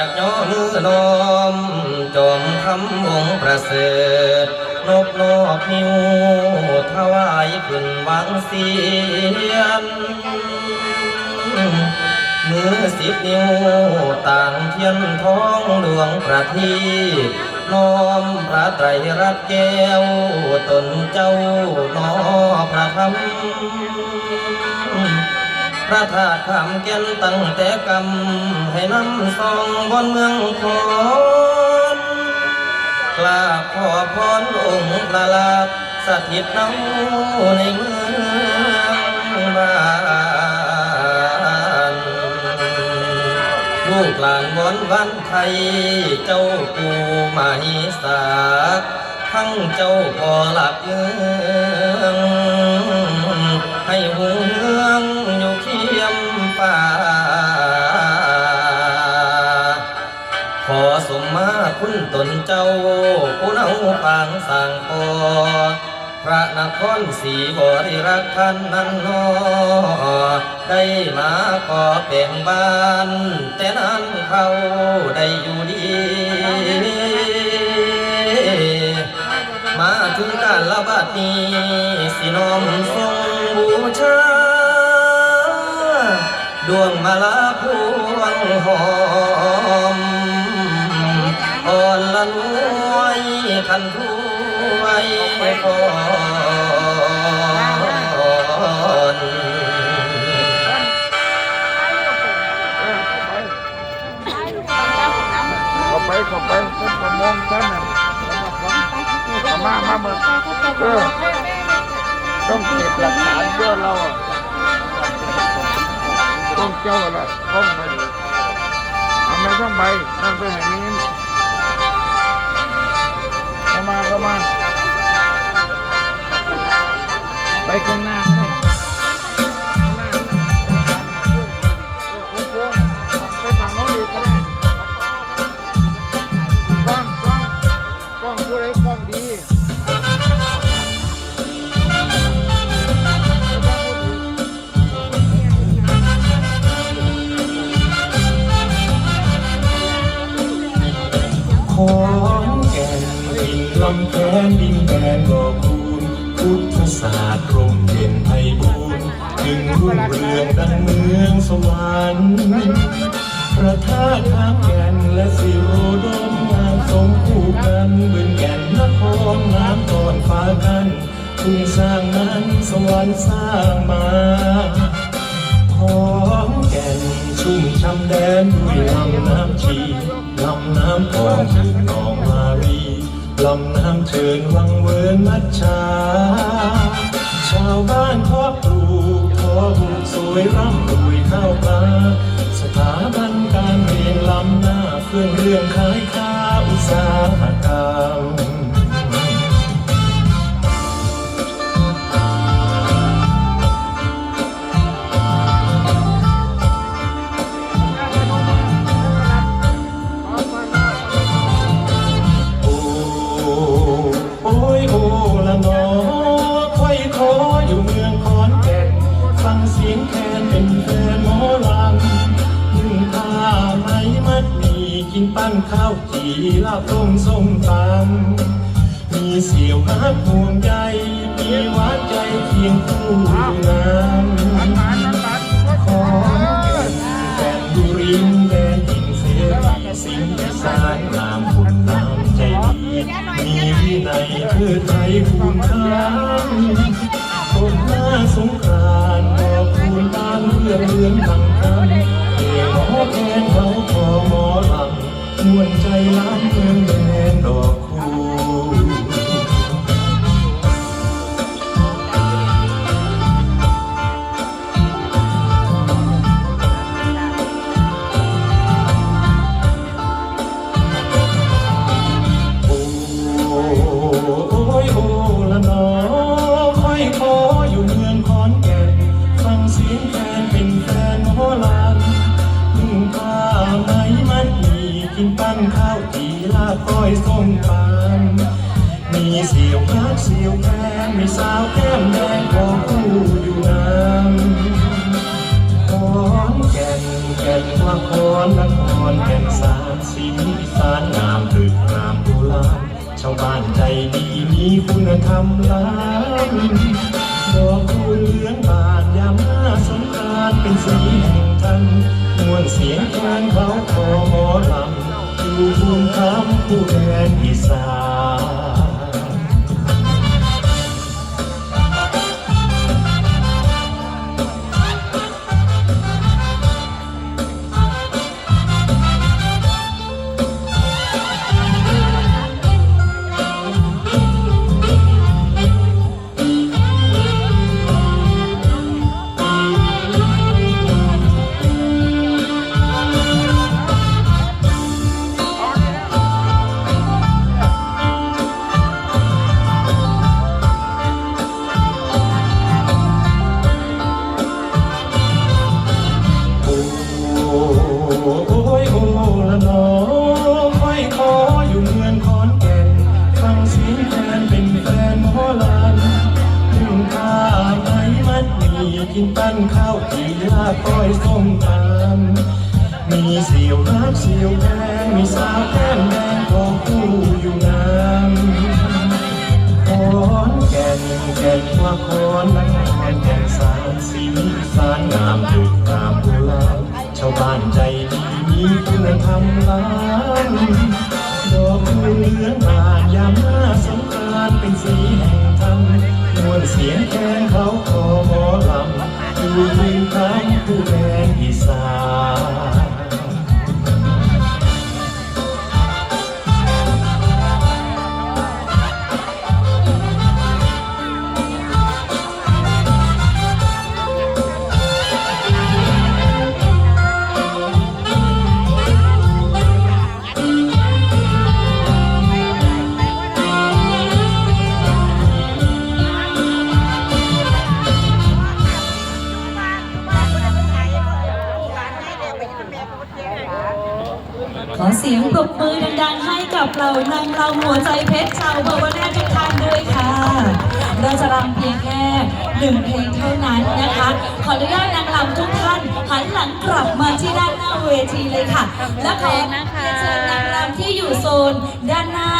จากย่อมือน้อม จอมทำองค์ประเสริฐนบนอบนิ้วถวายขึ้นวางเสียนมือสิบนิ้วต่างเทียนท้องดวงประทีน้อมพระไตรรัตน์แก้วตนเจ้าน้อพระธรรม พระธาตุขามแก่นตั้งแต่กำให้นำซองบนเมืองคอนกราบขอพรองค์พระลาภสถิตเนาในเมืองบ้านลูกหลานบอนวันไทย เจ้าปูมาหิสาทั้งเจ้าพอหลักเมืองให้หู ป่าขอสมมาคุณตนเจ้าผู้นาปางสร้างพอพระนครศรีบริรักษ์ท่านนั้นนอได้มาขอแบ่งบ้าน แต่นั้นเขาได้อยู่ดี มาถึงการละบาดนี้สิน้อมทรงบูชา ดวงมาลาพวงหอมอ่อนละนวยคันถ้วยก่อนเข้าไปเข้าไปต้นประมงท่านน่ะเอามามาเมื่อต้องเก็บหลักฐานเพื่อเรา เจ้าละต้องไปทำไมต้องไปนั่นไปไหนนี้เข้ามาเข้ามา ไปข้างหน้า ดินลำแค้นดินแดนก่อคูณพุทธศาสตร์ร่มเย็นไพบูรณ์ถึงรุ่งเรืองดังเมืองสวรรค์พระธาตุขามแก่นและสิโรดมงามสมคู่กันบึงแก่นนครน้ำก่อนฟ้ากันทุ่งสร้างนั้นสวรรค์สร้างมาของแก่นชุ่มช่ำแดนด้วยลำน้ำชีลำน้ำคลองชื่อหน เวิร์นมัชาชาวบ้านพอปลูกพอบุกสวยร่ำรวยข้าวปลาสถาบันการเรียนล้ำหน้าเครื่องเรื่องขายข้าวอุตสาหกรรม เพียงแคนเป็นแฟนหมอลำนึ่งผ้าไหมมัดหมีกินปั้นข้าวจีลาบต้มส้มตำมีเสียวฮักห่วงใยมีหวานใจเคียงคู่งามขอนแก่นแก่นดุรินแดนดินเสรีสิงห์สายงามคุณงามใจดีมีวินัยเพื่อไทยคุณค่าคนหน้าสงก ออยู่เมืองขอนแก่นฟังเสียงแคนเป็นแฟนหมอลำนึ่งผ้าไหมมันมีกินปั้นข้าวจีลาบก้อยส้มตำมีเสียวพักเสียวแพงมีสาวแก้มแดงของคู่อยู่นำขอนแก่นแก่นว่าขอรนครแก่นสารสีสารงามตึกงามโบราณชาวบ้านใจดีมีคุณธรรมล้ำ มีกินปั้นข้าวจีลาก้อยส้มตำมีเสียวรักเสียวแดงมีสาวแก้มแดงของคู่อยู่งามขอนแก่นแก่นว่าขอนนครแก่นสารสีสารงามตึกงามโบราณชาวบ้านใจดีมีคุณธรรมล้ำดอกคูณเหลืองบานยามหน้าสงกรานต์เป็นสีแห่งธรรมมวลเสียงแคนเขาขอมอ ลำอยู่ยืนคำ เสียงปรบมือดังๆให้กับเรานางเราหัวใจเพชรชาวเบอร์วาน่าทุกท่านด้วยค่ะ เราจะรำเพียงแค่หนึ่งเพลงเท่านั้นนะคะ ขออนุญาตนางรำทุกท่านหันหลังกลับมาที่ด้านหน้าเวทีเลยค่ะ และขอเรียนเชิญนางรำที่อยู่โซนด้านหน้า